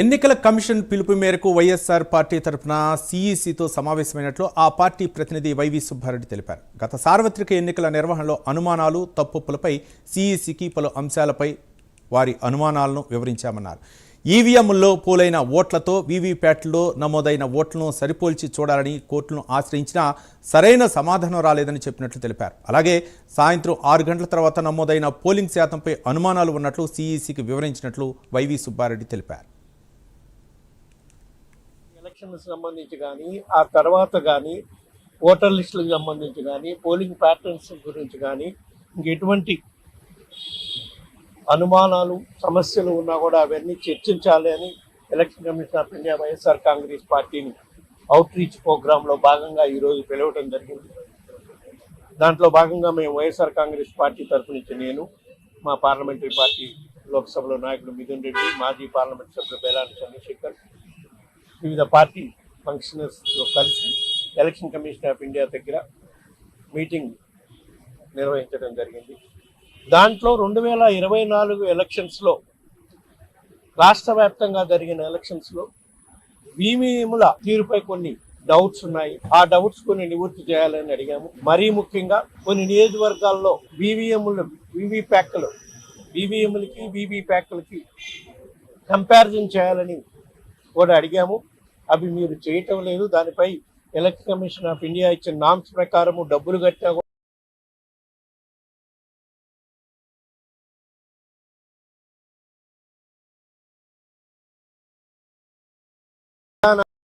ఎన్నికల కమిషన్ పిలుపు మేరకు వైఎస్ఆర్ పార్టీ తరఫున సిఈసితో సమావేశమైనట్లు ఆ పార్టీ ప్రతినిధి వైవి సుబ్బారెడ్డి తెలిపారు. గత సార్వత్రిక ఎన్నికల నిర్వహణలో అనుమానాలు తప్పులపై సిఈసికి పలు అంశాలపై వారి అనుమానాలను వివరించామన్నారు. ఈవీఎంల్లో పోలైన ఓట్లతో వీవీప్యాట్లో నమోదైన ఓట్లను సరిపోల్చి చూడాలని కోర్టును ఆశ్రయించినా సరైన సమాధానం రాలేదని చెప్పినట్లు తెలిపారు. అలాగే సాయంత్రం ఆరు గంటల తర్వాత నమోదైన పోలింగ్ శాతంపై అనుమానాలు ఉన్నట్లు సిఈసికి వివరించినట్లు వైవి సుబ్బారెడ్డి తెలిపారు. ఎలక్షన్ సంబంధించి కానీ ఆ తర్వాత కానీ ఓటర్ లిస్టులకు సంబంధించి కానీ పోలింగ్ ప్యాటర్న్స్ గురించి కానీ ఇంకెటువంటి అనుమానాలు సమస్యలు ఉన్నా కూడా అవన్నీ చర్చించాలి అని election commission of India YSR Congress పార్టీని అవుట్ రీచ్ ప్రోగ్రాంలో భాగంగా ఈరోజు పిలవడం జరిగింది. దాంట్లో భాగంగా మేము వైఎస్ఆర్ కాంగ్రెస్ పార్టీ తరఫు నుంచి నేను మా పార్లమెంటరీ పార్టీ లోక్సభలో నాయకుడు మిథున్ రెడ్డి మాజీ పార్లమెంట్ సభ్యుడు బేలాని చంద్రశేఖర్ వివిధ పార్టీ ఫంక్షనర్స్తో కలిసి ఎలక్షన్ కమిషన్ ఆఫ్ ఇండియా దగ్గర మీటింగ్ నిర్వహించడం జరిగింది. దాంట్లో రెండు వేల ఇరవై నాలుగు ఎలక్షన్స్లో రాష్ట్ర వ్యాప్తంగా జరిగిన ఎలక్షన్స్లో భీమీముల తీరుపై కొన్ని డౌట్స్ ఉన్నాయి. ఆ డౌట్స్ కొన్ని నివృత్తి చేయాలని అడిగాము. మరీ ముఖ్యంగా కొన్ని నియోజకవర్గాల్లో బీవీఎంలు వీవీ ప్యాక్లు బీవీఎంలకి వీవీ ప్యాక్లకి కంపారిజన్ చేయాలని కూడా అడిగాము. అవి మీరు చేయటం లేదు. దానిపై ఎలక్షన్ కమిషన్ ఆఫ్ ఇండియా ఇచ్చిన నామ్స్ ప్రకారము డబ్బులు కట్టినా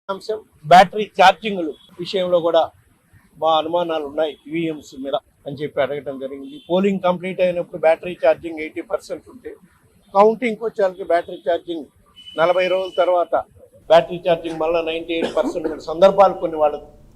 అంశం బ్యాటరీ ఛార్జింగ్లు విషయంలో కూడా మా అనుమానాలు ఉన్నాయి ఈవీఎంస్ మీద అని చెప్పి అడగటం జరిగింది. పోలింగ్ కంప్లీట్ అయినప్పుడు బ్యాటరీ ఛార్జింగ్ ఎయిటీ పర్సెంట్ ఉంటే కౌంటింగ్కి వచ్చేసరికి బ్యాటరీ ఛార్జింగ్ నలభై రోజుల తర్వాత బ్యాటరీ ఛార్జింగ్ మళ్ళీ నైంటీ ఎయిట్ పర్సెంట్ సందర్భాలు కొన్ని వాళ్ళు